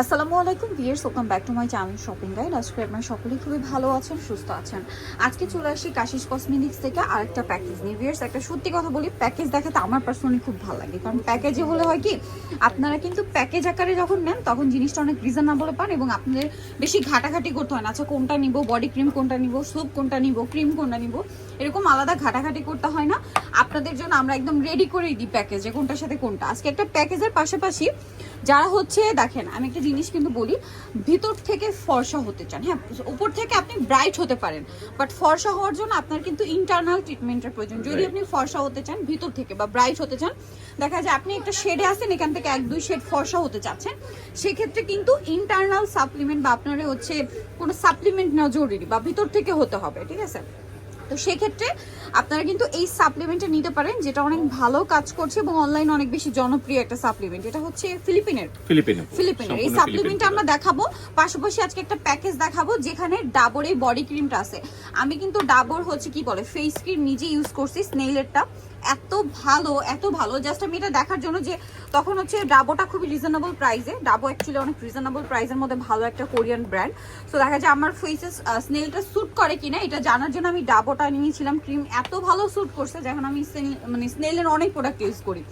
আসসালামু আলাইকুম viewers welcome back to my channel shopping guide আজকে আপনারা সকলেই খুবই ভালো আছেন, সুস্থ আছেন। আজকে চলে আসি কাশিস কসমেটিক্স থেকে আরেকটা প্যাকেজ নিয়ে। ভিয়ার্স একটা সত্যি কথা বলি প্যাকেজ দেখাতে আমার পার্সোনালি খুব ভালো লাগে। কারণ প্যাকেজে হলে হয় কি, আপনারা কিন্তু প্যাকেজ আকারে যখন নেন, তখন জিনিসটা অনেক রিজনেবলে পান এবং আপনাদের বেশি ঘাটাঘাটি করতে হয় না। আচ্ছা কোনটা নিব? বডি ক্রিম কোনটা নিব? সোপ কোনটা নিব? ক্রিম কোনটা নিব? এরকম আলাদা ঘাটাঘাটি করতে হয় না। আপনাদের জন্য আমরা একদম রেডি করেই দিই প্যাকেজে কোনটার সাথে কোনটা। আজকে একটা প্যাকেজের পাশাপাশি যারা হচ্ছে, দেখেন, আমি একটা জিনিস কিন্তু বলি ভিতর থেকে ফর্সা হতে চান। হ্যাঁ উপর থেকে আপনি ব্রাইট হতে পারেন বাট ফর্সা হওয়ার জন্য আপনার কিন্তু ইন্টারনাল ট্রিটমেন্টের প্রয়োজন। যদি আপনি ফর্সা হতে চান ভিতর থেকে বা ব্রাইট হতে চান দেখা যায় আপনি একটা শেডে আছেন এখান থেকে এক দুই শেড ফর্সা হতে চাচ্ছেন সেক্ষেত্রে কিন্তু ইন্টারনাল সাপ্লিমেন্ট বা আপনার হচ্ছে কোনো সাপ্লিমেন্ট নেওয়া জরুরি বা ভিতর থেকে হতে হবে ঠিক আছে? তো সেক্ষেত্রে আপনারা কিন্তু এই সাপ্লিমেন্টটা নিতে পারেন যেটা অনেক ভালো কাজ করছে এবং অনলাইন অনেক বেশি জনপ্রিয় একটা সাপ্লিমেন্ট এটা হচ্ছে ফিলিপিনের ফিলিপিনের ফিলিপিনের এই সাপ্লিমেন্টটা আমরা দেখাবো। পাশাপাশি আজকে একটা প্যাকেজ দেখাবো যেখানে ডাবর এই বডি ক্রিমটা আছে। আমি কিন্তু ডাবর হচ্ছে কি বলে ফেস ক্রিম নিজে ইউজ করছি স্নেইলেরটা এত ভালো এত ভালো। জাস্ট আমি এটা দেখার জন্য যে তখন হচ্ছে ডাবোটা খুবই রিজনেবল প্রাইসে ডাবো অ্যাকচুয়ালি অনেক রিজনেবল প্রাইসের মধ্যে ভালো একটা কোরিয়ান ব্র্যান্ড সো দেখা যায় আমার ফেসে স্নেলটা স্যুট করে কিনা, এটা জানার জন্য আমি ডাবোটা নিয়েছিলাম। ক্রিম এত ভালো স্যুট করছে, যখন আমি মানে স্নেলের অনেক প্রোডাক্ট ইউজ করি।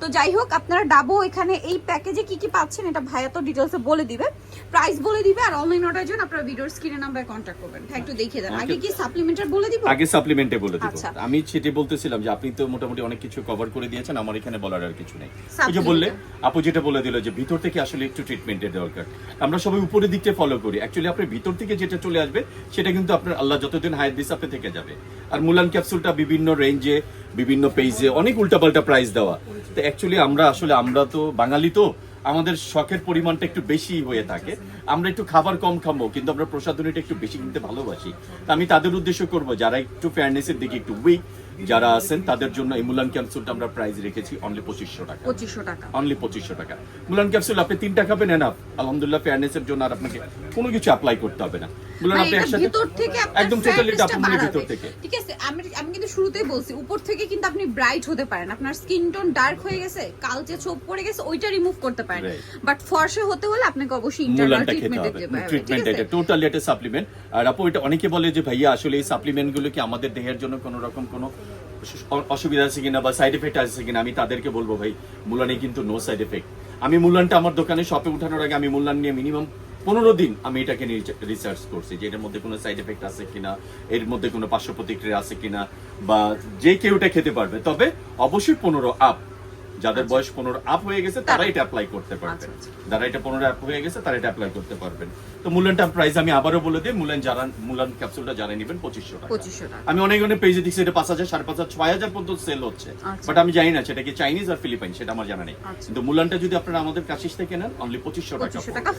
তো যাই হোক আপনারা ডাবো এখানে এই প্যাকেজে কি কি পাচ্ছেন এটা ভাইয়া তো ডিটেলসে বলে দিবে। প্রাইস বলে দিবে আর অনলাইন অর্ডার জন্য আপনারা ভিডিওর স্ক্রিনে নাম্বারে কন্ট্যাক্ট করবেন। ভাই একটু দেখিয়ে দেন। আগে কি সাপ্লিমেন্টার বলে দিব? আগে সাপ্লিমেন্টে বলে দিব। আচ্ছা। আমি সেটি বলতেছিলাম যে আপনি তো মোটামুটি অনেক কিছু কভার করে দিয়েছেন আমার এখানে বলার আর কিছু নেই। ওই যে বললে আপু যেটা বলে দিল যে ভিতর থেকে আসলে একটু ট্রিটমেন্টের দরকার। আমরা সবাই উপরের দিকটা ফলো করি। অ্যাকচুয়ালি আপনার ভিতর থেকে যেটা চলে আসবে সেটা কিন্তু আপনার আল্লাহ যতদিন হায়াত দিস আপনি থেকে যাবে। আর মুলান ক্যাপসুলটা বিভিন্ন রেঞ্জে বিভিন্ন পেজে অনেক উল্টাপাল্টা প্রাইস দেওয়া। তো অ্যাকচুয়ালি আমরা আসলে, আমরা তো বাঙালি তো, আমাদের শখের পরিমাণটা একটু বেশি হয়ে থাকে। আমরা একটু খাবার কম খাব, কিন্তু আমরা প্রসাধনীটা একটু বেশি কিনতে ভালোবাসি। তা আমি তাদের উদ্দেশ্য করব, যারা একটু ফেয়ারনেসের দিকে একটু উইক যারা আছেন তাদের জন্য এই মুলান ক্যাপসুলটা আমরা প্রাইস রেখেছি অনলি পঁচিশশো টাকা। পঁচিশশো টাকা। অনলি পঁচিশশো টাকা। মুলান ক্যাপসুল আপনি তিনটা খাবেন এনাফ আলহামদুলিল্লাহ ফেয়ারনেসের জন্য আর আপনাকে কোনো কিছু অ্যাপ্লাই করতে হবে না। মুলান আপনি একসাথে ভিতর থেকে একদম টোটালি fairness-টা টাপুমনি বাড়াবে। ভিতর থেকে। ঠিক আছে আমি আমি কিন্তু শুরুতেই বলছি উপর থেকে কিন্তু আপনি ব্রাইট হতে পারেন। আপনার স্কিন টোন ডার্ক হয়ে গেছে কালচে ছোপ পড়ে গেছে ওইটা রিমুভ করতে পারেন. বাট ফর্সা হতে হলে আপনাকে অবশ্যই ইন্টারনাল খেতে ট্রিটমেন্ট হবে। দিতে হবে ট্রিটমেন্ট এটা টোটালি সাপ্লিমেন্ট আর আপু এটা অনেকে বলে যে ভাইয়া আসলে এই সাপ্লিমেন্টগুলো কি আমাদের দেহের জন্য কোনো রকম কোনো অসুবিধা আছে কিনা বা সাইড এফেক্ট আছে কিনা আমি তাদেরকে বলব ভাই মুলানে কিন্তু নো সাইড এফেক্ট আমি মুলানটা আমার দোকানে শপে উঠানোর আগে আমি মুলান নিয়ে মিনিমাম পনেরো দিন আমি এটাকে রিসার্চ করছি যে এটার মধ্যে কোনো সাইড এফেক্ট আছে কিনা, এর মধ্যে কোনো পার্শ্ব প্রতিক্রিয়া আছে কিনা বা যে কেউ এটা খেতে পারবে। তবে অবশ্যই পনেরো আপ যাদের বয়স পনেরো আপ হয়ে গেছে তারা এটা অ্যাপ্লাই করতে পারবেন। আচ্ছা, যারা এটা পনেরো অ্যাপ হয়ে গেছে তারা এটা অ্যাপ্লাই করতে পারবেন। তো মুলানটা প্রাইস আমি আবারও বলে দিই মুলান যারা মুলান ক্যাপসুলটা যারা নেবেন পঁচিশশো টাকা। আমি অনেক অনেক পেজে দেখছি এটা পাঁচ হাজার সাড়ে পাঁচ হাজার ছয় হাজার পর্যন্ত সেল হচ্ছে। আচ্ছা। বাট আমি জানি না সেটা কি চাইনিজ আর ফিলিপাইন সেটা আমার জানা নেই। আচ্ছা। কিন্তু মুলানটা যদি আপনারা আমাদের কাশিস থেকে নেন অনলি পঁচিশশো টাকা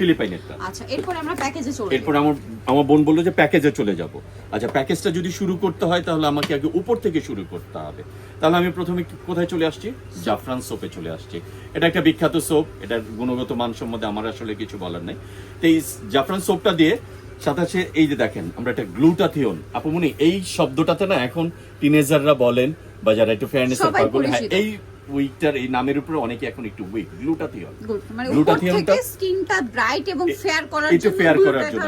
ফিলিপাইনেরটা আচ্ছা এরপর আমরা প্যাকেজে চলে এরপর আমার আমার বোন বলল যে প্যাকেজে চলে যাব। আচ্ছা প্যাকেজটা যদি শুরু করতে হয় তাহলে আমাকে আগে উপর থেকে শুরু করতে হবে। তাহলে আমি প্রথমে কোথায় চলে আসছি? জাফরান সোপে চলে আসছে। এটা একটা বিখ্যাত সোপ এটার গুণগত মান সম্বন্ধে আমার আসলে কিছু বলার নেই। তো এই জাফরান সোপটা দিয়ে সাথে আছে এই যে দেখেন আমরা একটা গ্লুটাথিয়ন আপুমনি এই শব্দটাতে না এখন টিনেজাররা বলেন বা যারা একটু ফেয়ারনেস হ্যাঁ এই উইকটার এই নামের উপরে অনেকে এখন একটু উইক গ্লুটাথিয়নটা থেকে স্কিনটা ব্রাইট এবং ফেয়ার করার জন্য ফেয়ার করার জন্য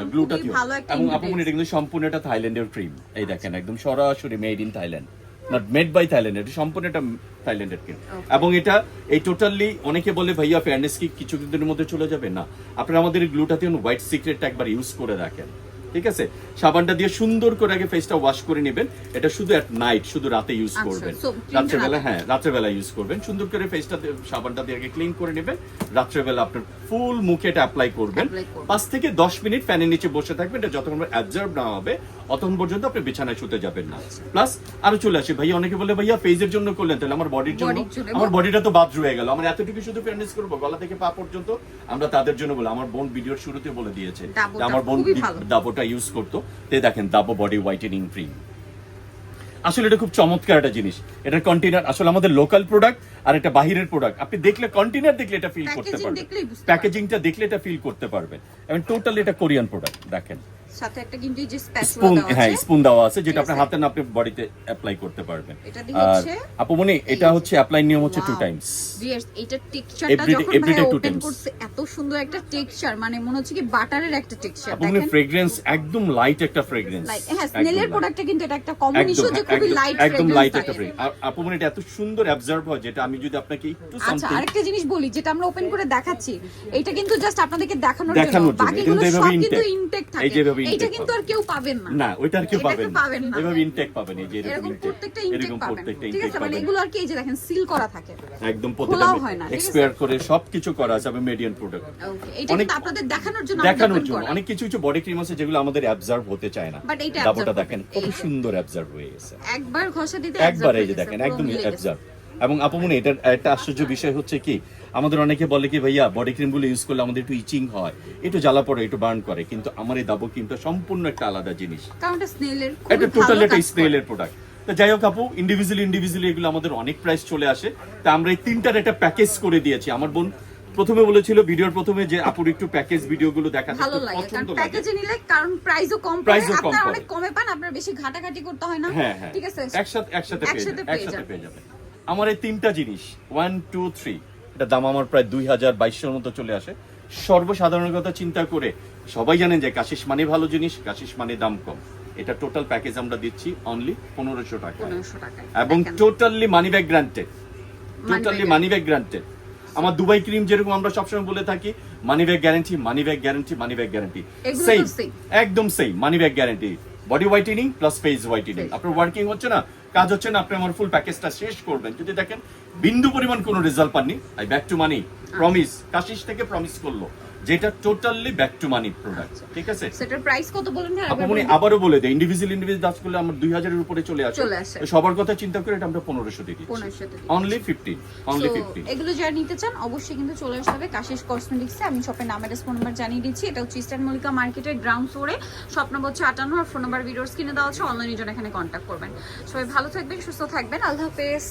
একটা এবং আপু ingredient। এটা কিন্তু সম্পূর্ণ এটা থাইল্যান্ডের ক্রিম এই দেখেন একদম সরাসরি made in Thailand not made by Thailand এটা সম্পূর্ণ এটা থাইল্যান্ডের ক্রিম এবং এটা এই টোটালি অনেকে বলে ভাইয়া ফেয়ারনেস কি কিছু দিনের মধ্যে চলে যাবে? না। আপনারা আমাদের গ্লুটাথিয়ন হোয়াইট সিক্রেটটা একবার ইউজ করে রাখেন ঠিক আছে? সাবানটা দিয়ে সুন্দর করে আগে ফেসটা ওয়াশ করে নেবেন। এটা শুধু এট নাইট শুধু রাতে ইউজ আচ্ছা, করবেন। রাত্রেবেলা রাতে। হ্যাঁ রাত্রেবেলা ইউজ করবেন। সুন্দর করে ফেসটা সাবানটা দিয়ে আগে ক্লিন করে নেবেন। রাত্রেবেলা আপনার ফুল মুখে এটা অ্যাপ্লাই করবেন। পাঁচ থেকে দশ মিনিট ফ্যানের নিচে বসে থাকবেন। এটা যতক্ষণ অ্যাবজর্ব না হবে অতক্ষণ পর্যন্ত আপনি বিছানায় শুতে যাবেন না। প্লাস আরও চলে আসে। ভাইয়া অনেকে বলে ভাইয়া ফেজের জন্য করলেন তাহলে আমার বডির জন্য আমার বডিটা তো বাদ রয়ে গেল। আমার এতটুকু শুধু ফেয়ারনেস করব? গলা থেকে পা পর্যন্ত আমরা তাদের জন্য বলে আমার বোন ভিডিওর শুরুতে বলে দিয়েছে আমার বোন খুবই দাবোটা ইউজ করতো তে দেখেন দাবো বডি হোয়াইটেনিং ক্রিম আসলে এটা খুব চমৎকার একটা জিনিস। এটা কন্টেনার আসলে আমাদের লোকাল প্রোডাক্ট আর এটা বাহিরের প্রোডাক্ট আপনি দেখলে কন্টেনার দেখলে এটা ফিল করতে পারবেন। প্যাকেজিংটা দেখলে এটা ফিল করতে পারবেন। এবং টোটাল এটা কোরিয়ান প্রোডাক্ট দেখেন। সাথে একটা কিন্তু যে স্প্যাচুলা স্পুন হ্যাঁ স্পুন দেওয়া আছে যেটা ঠিক হাতে না আপনি বডিতে অ্যাপ্লাই করতে পারবেন। এটা দিয়ে আর হচ্ছে আপুমনি এটা হচ্ছে অ্যাপ্লাই নিয়ম হচ্ছে টু টাইমস Viewers, এটা টেক্সচারটা যখন ভাই ওপেন times. এত সুন্দর একটা টেক্সচার মানে মনে হচ্ছে কি বাটারের একটা টেক্সচার আপুমনি দেখেন। ফ্রেগ্রেন্স একদম লাইট একটা ফ্রেগ্রেন্স হ্যাঁ স্নেলের প্রোডাক্টে কিন্তু এটা একটা কমন ইস্যু যে খুবই লাইট একদম লাইট একটা ফ্রেগ্রেন্স আর আপুমনি এটা এত সুন্দর অ্যাবজর্ব হয় যেটা আমি যদি আপনাকে একটু আচ্ছা আরেকটা জিনিস বলি যেটা আমরা ওপেন করে দেখাচ্ছি এটা কিন্তু জাস্ট আপনাদেরকে দেখানোর জন্য। বাকিগুলো সব কিন্তু ইনটেক থাকে। এভাবে intake কিন্তু আর কেউ পাবেন না। না ওইটা আর কেউ পাবেন না। এভাবে ইনটেক পাবেন এই যে এরকম প্রত্যেকটা ইনটেক পাবেন। প্রত্যেকটা ঠিক ইনটেক আছে মানে এগুলো আর কি এই যে দেখেন সিল করা থাকে। একদম আছে? এক্সপায়ার করে সবকিছু করা আছে আমি প্রোডাক্ট ওকে এটা কিন্তু আপনাদের দেখানোর জন্য দেখানোর জন্য। অনেক কিছু কিছু বডি ক্রিম আছে যেগুলো আমাদের অ্যাবজর্ব হতে চায় না। এইটা ডাবোটা দেখেন। কত সুন্দর অ্যাবজর্ব হয়ে গেছে। একবার ঘষা দিতে একবার এই যে দেখেন একদম অ্যাবজর্ব এবং আপুমনি এটার একটা আশ্চর্য বিষয় হচ্ছে কি আমাদের অনেকে বলে কি ভাইয়া বডি ক্রিমগুলো ইউজ করলে আমাদের একটু ইচিং হয় একটু জ্বালা পড়ে একটু বার্ন করে। কিন্তু আমার এই দাবো ক্রিমটা সম্পূর্ণ একটা আলাদা জিনিস। এটা টোটাল একটা স্নেলের প্রোডাক্ট তো যাই হোক আপু ইন্ডিভিজুয়ালি ইন্ডিভিজুয়ালি এগুলো আমাদের অনেক প্রাইস চলে আসে। তা আমরা এই তিনটার একটা প্যাকেজ করে দিয়েছি। আমার বোন প্রথমে বলেছিল ভিডিওর প্রথমে যে আপুর একটু প্যাকেজ ভিডিওগুলো দেখাতে ভালো লাগে কারণ প্যাকেজে নিলে কারণ প্রাইসও কম কম আপনারা অনেক কমে পান আপনার বেশি ঘাটাঘাটি করতে হয় না। হ্যাঁ হ্যাঁ। ঠিক আছে? একসাথে একসাথে পেয়ে একসাথে পেয়ে একসাথে পেয়ে যাবে আমার এই তিনটা জিনিস ওয়ান টু থ্রি এটা দাম আমার প্রায় দুই হাজার বাইশের মতো চলে আসে। সর্বসাধারণ কথা চিন্তা করে সবাই জানেন যে কাশিস মানে ভালো জিনিস কাশিস মানে দাম কম। এটা টোটাল প্যাকেজ আমরা দিচ্ছি অনলি পনেরোশো টাকা এবং totally money back guaranteed totally money back guaranteed আমার দুবাই ক্রিম যেরকম আমরা সবসময় বলে থাকি money back guarantee money back guarantee money back guarantee same। একদম সেই money back guarantee body whitening plus face whitening আপনার ওয়ার্কিং হচ্ছে না? কাজ হচ্ছে না আপনি আমার ফুল প্যাকেজটা শেষ করবেন। যদি দেখেন বিন্দু পরিমাণ কোনো রেজাল্ট পাননি I back to money promise Kashish থেকে প্রমিস করল। যেটা totally back to money product ঠিক আছে? সেটার প্রাইস কত বলেন ভাই? আপনি আবারও বলে দেয় ইন্ডিভিজুয়াল ইন্ডিভিজুয়াল দাস করলে আমার দুই হাজারের উপরে চলে আসে। সবার কথা চিন্তা করে এটা আমরা পনেরোশো দিয়ে দিচ্ছি। 1500 only fifteen only So, fifteen এগুলো যারা নিতে চান অবশ্যই কিন্তু চলে আসতে হবে কাশিস কসমেটিক্সে আমি শপের নাম অ্যাড্রেস ফোন নাম্বার জানিয়ে দিচ্ছি। এটা হচ্ছে ইস্টার্ন মল্লিকা মার্কেটের গ্রাউন্ড ফ্লোরে শপ নম্বর হচ্ছে আটান্ন আর ফোন নাম্বার ভিডিওস কিনে দেওয়া হচ্ছে অনলাইনের জন্য এখানে কন্ট্যাক্ট করবেন। সবাই ভালো থাকবেন সুস্থ থাকবেন। আল্লাহ হাফেজ।